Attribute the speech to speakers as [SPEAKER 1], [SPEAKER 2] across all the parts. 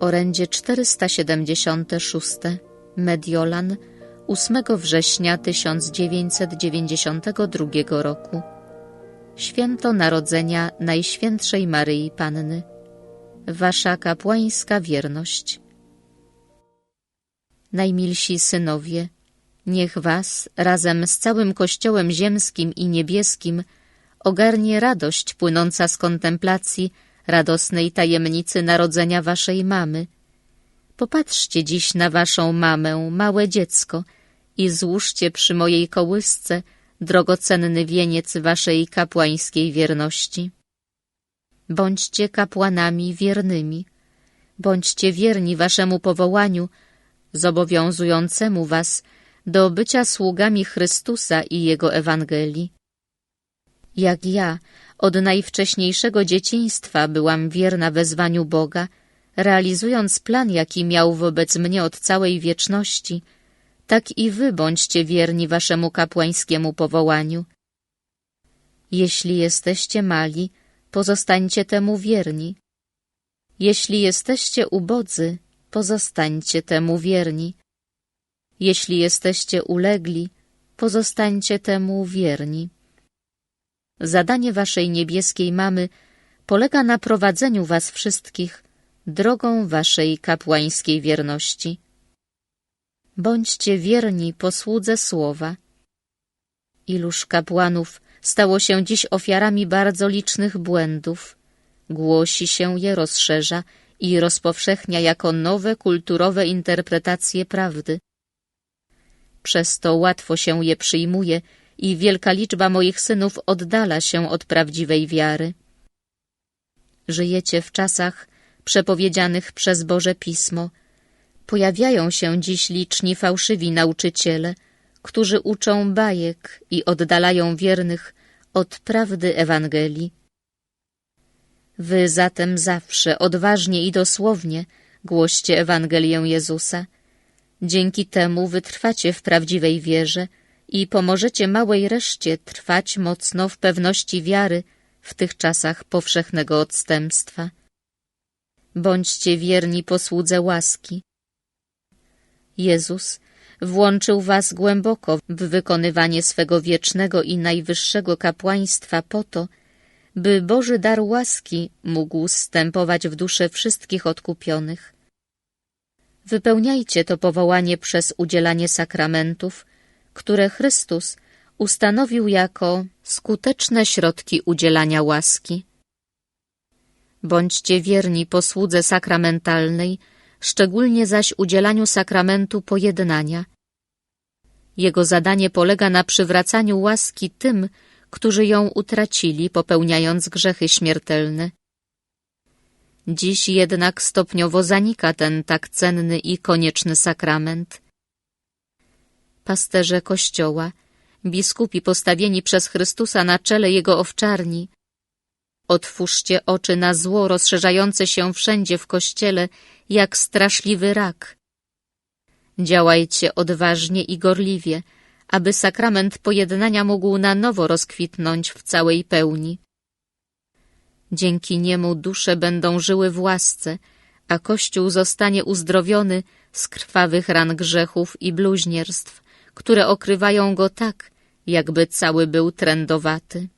[SPEAKER 1] Orędzie 476 Mediolan 8 września 1992 roku. Święto Narodzenia Najświętszej Maryi Panny. Wasza kapłańska wierność. Najmilsi synowie, niech was razem z całym Kościołem ziemskim i niebieskim ogarnie radość płynąca z kontemplacji radosnej tajemnicy narodzenia waszej mamy. Popatrzcie dziś na waszą mamę, małe dziecko, i złóżcie przy mojej kołysce drogocenny wieniec waszej kapłańskiej wierności. Bądźcie kapłanami wiernymi, bądźcie wierni waszemu powołaniu, zobowiązującemu was do bycia sługami Chrystusa i Jego Ewangelii. Jak ja od najwcześniejszego dzieciństwa byłam wierna wezwaniu Boga, realizując plan, jaki miał wobec mnie od całej wieczności, tak i wy bądźcie wierni waszemu kapłańskiemu powołaniu. Jeśli jesteście mali, pozostańcie temu wierni. Jeśli jesteście ubodzy, pozostańcie temu wierni. Jeśli jesteście ulegli, pozostańcie temu wierni. Zadanie waszej niebieskiej mamy polega na prowadzeniu was wszystkich drogą waszej kapłańskiej wierności. Bądźcie wierni posłudze słowa. Iluż kapłanów stało się dziś ofiarami bardzo licznych błędów. Głosi się je, rozszerza i rozpowszechnia jako nowe kulturowe interpretacje prawdy. Przez to łatwo się je przyjmuje i wielka liczba moich synów oddala się od prawdziwej wiary. Żyjecie w czasach przepowiedzianych przez Boże Pismo. Pojawiają się dziś liczni fałszywi nauczyciele, którzy uczą bajek i oddalają wiernych od prawdy Ewangelii. Wy zatem zawsze odważnie i dosłownie głoście Ewangelię Jezusa. Dzięki temu wytrwacie w prawdziwej wierze i pomożecie małej reszcie trwać mocno w pewności wiary w tych czasach powszechnego odstępstwa. Bądźcie wierni posłudze łaski. Jezus włączył was głęboko w wykonywanie swego wiecznego i najwyższego kapłaństwa po to, by Boży dar łaski mógł stępować w dusze wszystkich odkupionych. Wypełniajcie to powołanie przez udzielanie sakramentów, które Chrystus ustanowił jako skuteczne środki udzielania łaski. Bądźcie wierni posłudze sakramentalnej, szczególnie zaś udzielaniu sakramentu pojednania. Jego zadanie polega na przywracaniu łaski tym, którzy ją utracili, popełniając grzechy śmiertelne. Dziś jednak stopniowo zanika ten tak cenny i konieczny sakrament. Pasterze Kościoła, biskupi postawieni przez Chrystusa na czele Jego owczarni, otwórzcie oczy na zło rozszerzające się wszędzie w Kościele jak straszliwy rak. Działajcie odważnie i gorliwie, aby sakrament pojednania mógł na nowo rozkwitnąć w całej pełni. Dzięki niemu dusze będą żyły w łasce, a Kościół zostanie uzdrowiony z krwawych ran grzechów i bluźnierstw, które okrywają go tak, jakby cały był trędowaty.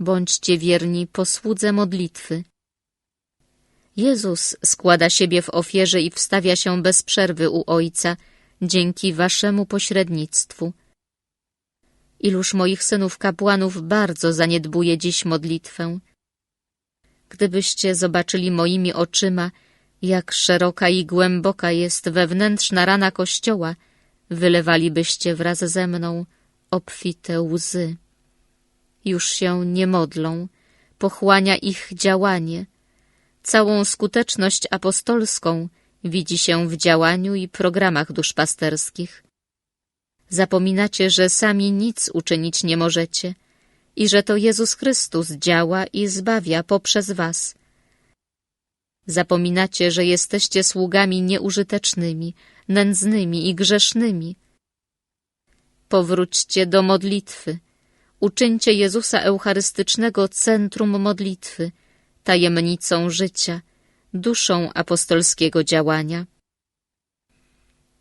[SPEAKER 1] Bądźcie wierni posłudze modlitwy. Jezus składa siebie w ofierze i wstawia się bez przerwy u Ojca dzięki waszemu pośrednictwu. Iluż moich synów kapłanów bardzo zaniedbuje dziś modlitwę. Gdybyście zobaczyli moimi oczyma, jak szeroka i głęboka jest wewnętrzna rana Kościoła, wylewalibyście wraz ze mną obfite łzy. Już się nie modlą, pochłania ich działanie. Całą skuteczność apostolską widzi się w działaniu i programach duszpasterskich. Zapominacie, że sami nic uczynić nie możecie i że to Jezus Chrystus działa i zbawia poprzez was. Zapominacie, że jesteście sługami nieużytecznymi, nędznymi i grzesznymi. Powróćcie do modlitwy. Uczyńcie Jezusa Eucharystycznego centrum modlitwy, tajemnicą życia, duszą apostolskiego działania.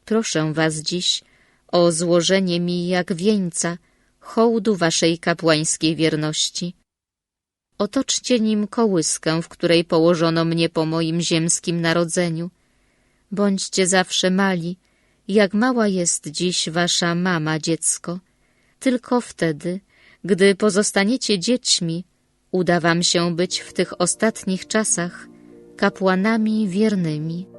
[SPEAKER 1] Proszę was dziś o złożenie mi jak wieńca hołdu waszej kapłańskiej wierności. Otoczcie nim kołyskę, w której położono mnie po moim ziemskim narodzeniu. Bądźcie zawsze mali, jak mała jest dziś wasza mama, dziecko. Tylko wtedy, gdy pozostaniecie dziećmi, uda wam się być w tych ostatnich czasach kapłanami wiernymi.